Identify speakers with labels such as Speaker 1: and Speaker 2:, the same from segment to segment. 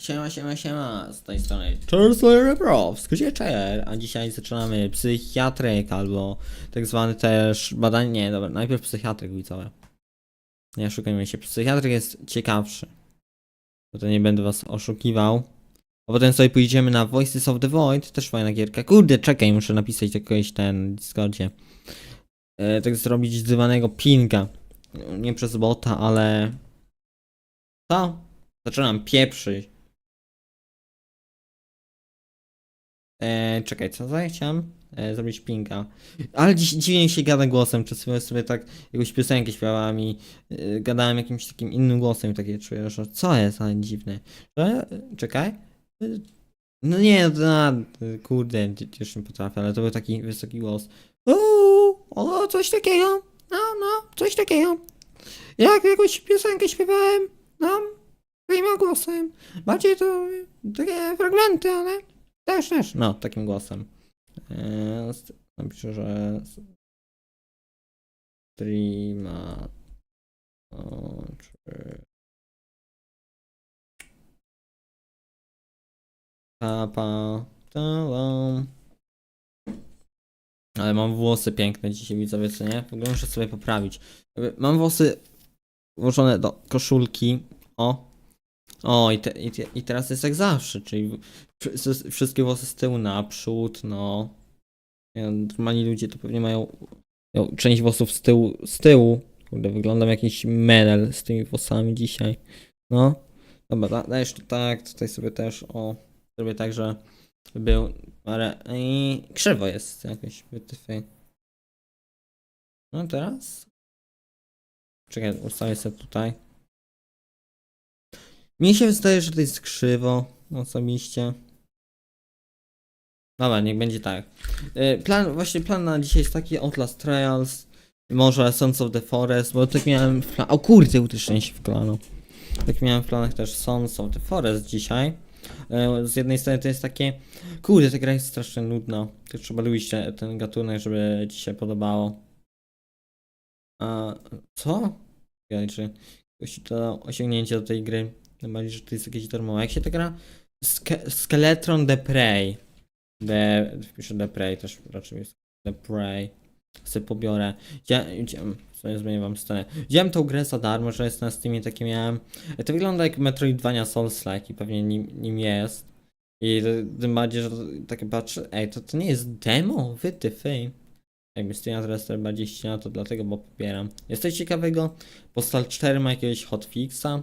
Speaker 1: Siema, siema, siema, z tej strony Chancellor Prof, skrócie Chair, a dzisiaj zaczynamy psychiatryk albo tak zwany też badanie, nie, dobra, najpierw psychiatryk widzowie. Nie szukajmy się, psychiatryk jest ciekawszy, bo to nie będę was oszukiwał. A potem sobie pójdziemy na Voices of the Void, też fajna gierka. Kurde, czekaj, muszę napisać do kogoś ten Discordzie. E, tak zrobić zwanego pinga. Nie przez bota, ale... Co? Zaczynam pieprzyć. E, czekaj, co za chciałem? E, zrobić pinga. Ale dziś dziwnie się gada głosem. Czasem sobie tak jakąś piosenkę śpiewałem i e, gadałem jakimś takim innym głosem i takie czuję, że co jest, ale dziwne. Czekaj. E, No nie, no, kurde, już nie potrafię, ale to był taki wysoki głos. Uuu, o, coś takiego. No, no, coś takiego. Jak jakąś piosenkę śpiewałem, no, swoim głosem. Bardziej to takie fragmenty, ale też, też. No, takim głosem. Eee, st- napiszę, że streama czy papa. Ale mam włosy piękne dzisiaj widzowie, co nie? W ogóle muszę sobie poprawić. Mam włosy włożone do koszulki. O. O, i, te, i, te, i teraz jest jak zawsze, czyli wszy- wszystkie włosy z tyłu naprzód, no. Normalni ludzie to pewnie mają, mają część włosów z tyłu, z tyłu. Kurde, wyglądam jak jakiś menel z tymi włosami dzisiaj. No. Dobra, da, dajesz to tak, tutaj sobie też, o. Zrobię tak, że był, ale i krzywo jest jakoś, wytyfy. No teraz? Czekaj, ustawię sobie tutaj. Mi się wydaje, że to jest krzywo, osobiście. Dobra, niech będzie tak. Y, Plan, właśnie plan na dzisiaj jest taki Outlast Trials, może Sons of the Forest, bo tak miałem w planach, o kurde, utyszczenie się w kolano. Tak miałem w planach też Sons of the Forest dzisiaj. Y, Z jednej strony to jest takie, kurde, ta gra jest strasznie nudna. Trzeba lubić te- ten gatunek, żeby ci się podobało. A, co? Ja, to osiągnięcie do tej gry? Bardziej, że to jest jakieś darmowe. Jak się ta gra? Ske Skeletron The Prey. The, piszę The Prey też raczej jest The Prey. Sobie pobiorę. Widziałem, sobie zmienię wam stronę. Widziałem tą grę za darmo, że jest na Steamie, takie miałem. To wygląda jak Metroidvania Souls-like i pewnie nim, nim jest. I tym bardziej, że takie patrzę, ej, to, to nie jest demo? Wy ty fej. Jakby Steam teraz trochę bardziej ścina, to dlatego, bo popieram. Jest coś ciekawego? Postal 4 ma jakiegoś hotfixa.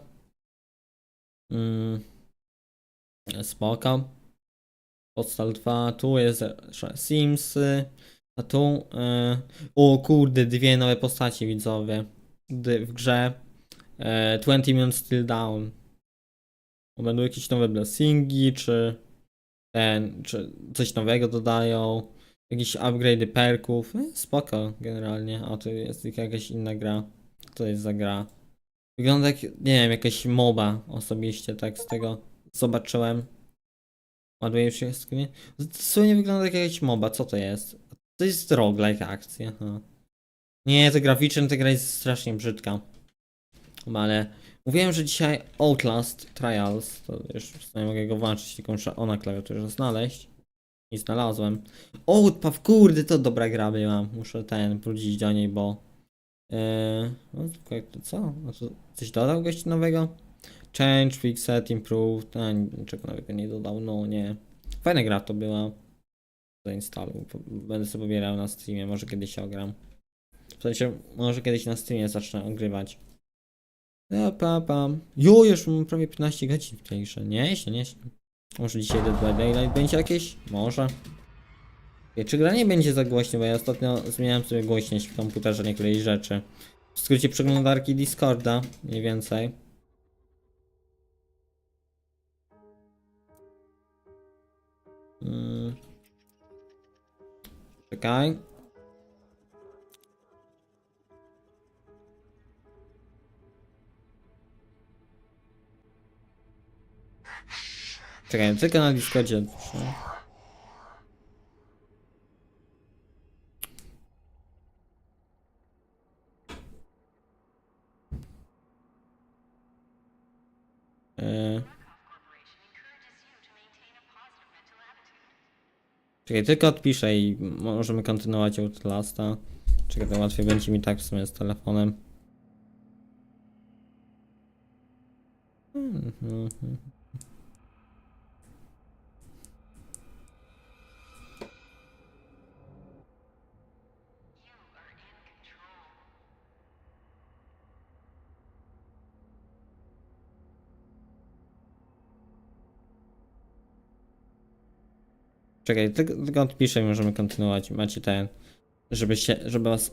Speaker 1: Mm. Spoko. Postal 2, tu jest Sims, a tu, e, o kurde, dwie nowe postaci widzowie w grze. E, 20 Minutes Still Down. Będą jakieś nowe blessingi, czy ten, czy coś nowego dodają, jakieś upgrade perków, e, spoko generalnie, a tu jest jakaś inna gra. To jest za gra? Wygląda jak, nie wiem, jakaś MOBA osobiście, tak z tego zobaczyłem. Ładuje się screen. Dosłownie wygląda jak jakaś MOBA, co to jest? To jest roguelike akcja, aha. Nie, to graficzne, ta gra jest strasznie brzydka. No, Ale mówiłem, że dzisiaj Outlast Trials, to już w sumie mogę go włączyć, tylko muszę o na klawiaturze znaleźć. I znalazłem. Outpaw, kurde, to dobra gra była. Muszę ten, wrócić do niej, bo... Yy, no, co? No coś dodał gość nowego? Change, fixed, improved, a niczego nowego nie dodał, no nie. Fajna gra to była. Zainstaluj. Po- Będę sobie pobierał na streamie, może kiedyś się ogram. W sensie, może kiedyś na streamie zacznę ogrywać. Ja, pa, pa. Jo, już mam prawie 15 godzin w tej grze. Nieźle, nieźle. Może dzisiaj Dead by Daylight będzie jakieś? Może. Czy gra nie będzie za głośno, bo ja ostatnio zmieniałem sobie głośność w komputerze niektórych rzeczy. W skrócie przeglądarki Discorda, mniej więcej. Mm. Czekaj. Czekaj, tylko na Discordzie. Yy. Czekaj, tylko odpiszę i możemy kontynuować Outlasta. Czekaj, to łatwiej będzie mi tak w sumie z telefonem. Mm-hmm. Czekaj, tylko, odpiszę i możemy kontynuować. Macie ten, żeby się, żeby was